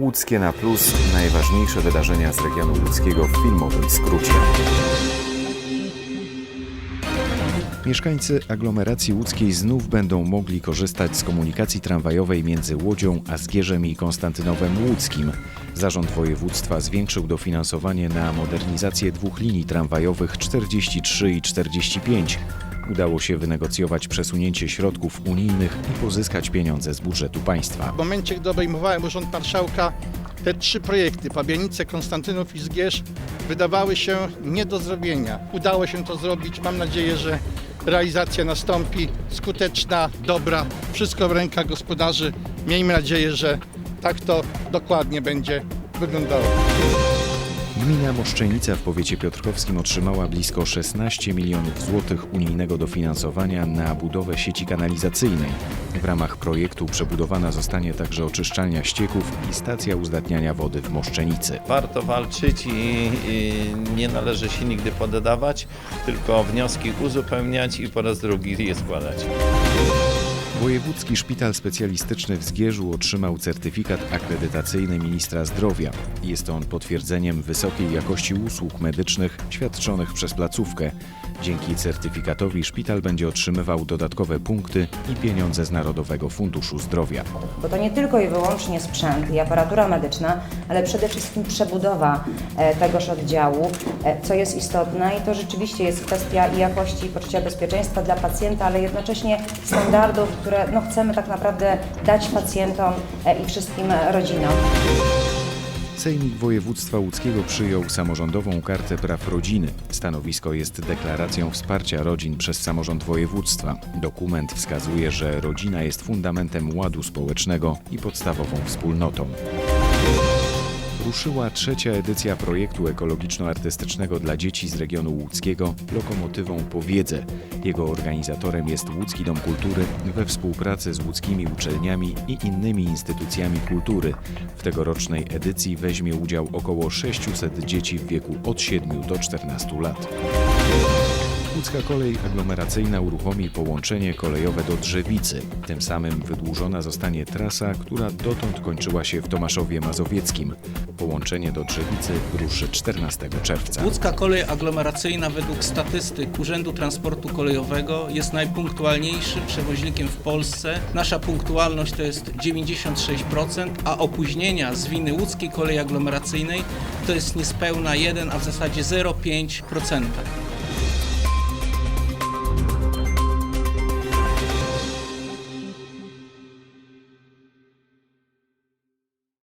Łódzkie na plus najważniejsze wydarzenia z regionu łódzkiego w filmowym skrócie. Mieszkańcy aglomeracji łódzkiej znów będą mogli korzystać z komunikacji tramwajowej między Łodzią a Zgierzem i Konstantynowem Łódzkim. Zarząd województwa zwiększył dofinansowanie na modernizację dwóch linii tramwajowych 43 i 45. Udało się wynegocjować przesunięcie środków unijnych i pozyskać pieniądze z budżetu państwa. W momencie, gdy obejmowałem Urząd Marszałka, te trzy projekty, Pabianice, Konstantynów i Zgierz, wydawały się nie do zrobienia. Udało się to zrobić. Mam nadzieję, że realizacja nastąpi skuteczna, dobra, wszystko w rękach gospodarzy. Miejmy nadzieję, że tak to dokładnie będzie wyglądało. Gmina Moszczenica w powiecie piotrkowskim otrzymała blisko 16 milionów złotych unijnego dofinansowania na budowę sieci kanalizacyjnej. W ramach projektu przebudowana zostanie także oczyszczalnia ścieków i stacja uzdatniania wody w Moszczenicy. Warto walczyć i, i nie należy się nigdy poddawać, tylko wnioski uzupełniać i po raz drugi je składać. Wojewódzki Szpital Specjalistyczny w Zgierzu otrzymał certyfikat akredytacyjny ministra zdrowia. Jest on potwierdzeniem wysokiej jakości usług medycznych świadczonych przez placówkę. Dzięki certyfikatowi szpital będzie otrzymywał dodatkowe punkty i pieniądze z Narodowego Funduszu Zdrowia. Bo to nie tylko i wyłącznie sprzęt i aparatura medyczna, ale przede wszystkim przebudowa e, tegoż oddziału, e, co jest istotne i to rzeczywiście jest kwestia jakości i poczucia bezpieczeństwa dla pacjenta, ale jednocześnie standardów, które no, chcemy tak naprawdę dać pacjentom e, i wszystkim rodzinom. Sejmik Województwa Łódzkiego przyjął samorządową kartę praw rodziny. Stanowisko jest deklaracją wsparcia rodzin przez samorząd województwa. Dokument wskazuje, że rodzina jest fundamentem ładu społecznego i podstawową wspólnotą. Ruszyła trzecia edycja projektu ekologiczno-artystycznego dla dzieci z regionu łódzkiego Lokomotywą Powiedzę. Jego organizatorem jest Łódzki Dom Kultury we współpracy z łódzkimi uczelniami i innymi instytucjami kultury. W tegorocznej edycji weźmie udział około 600 dzieci w wieku od 7 do 14 lat. Łódzka kolej aglomeracyjna uruchomi połączenie kolejowe do Drzewicy. Tym samym wydłużona zostanie trasa, która dotąd kończyła się w Tomaszowie Mazowieckim. Połączenie do Drzewicy ruszy 14 czerwca. Łódzka kolej aglomeracyjna według statystyk Urzędu Transportu Kolejowego jest najpunktualniejszym przewoźnikiem w Polsce. Nasza punktualność to jest 96%, a opóźnienia z winy łódzkiej kolei aglomeracyjnej to jest niespełna 1, a w zasadzie 0,5%.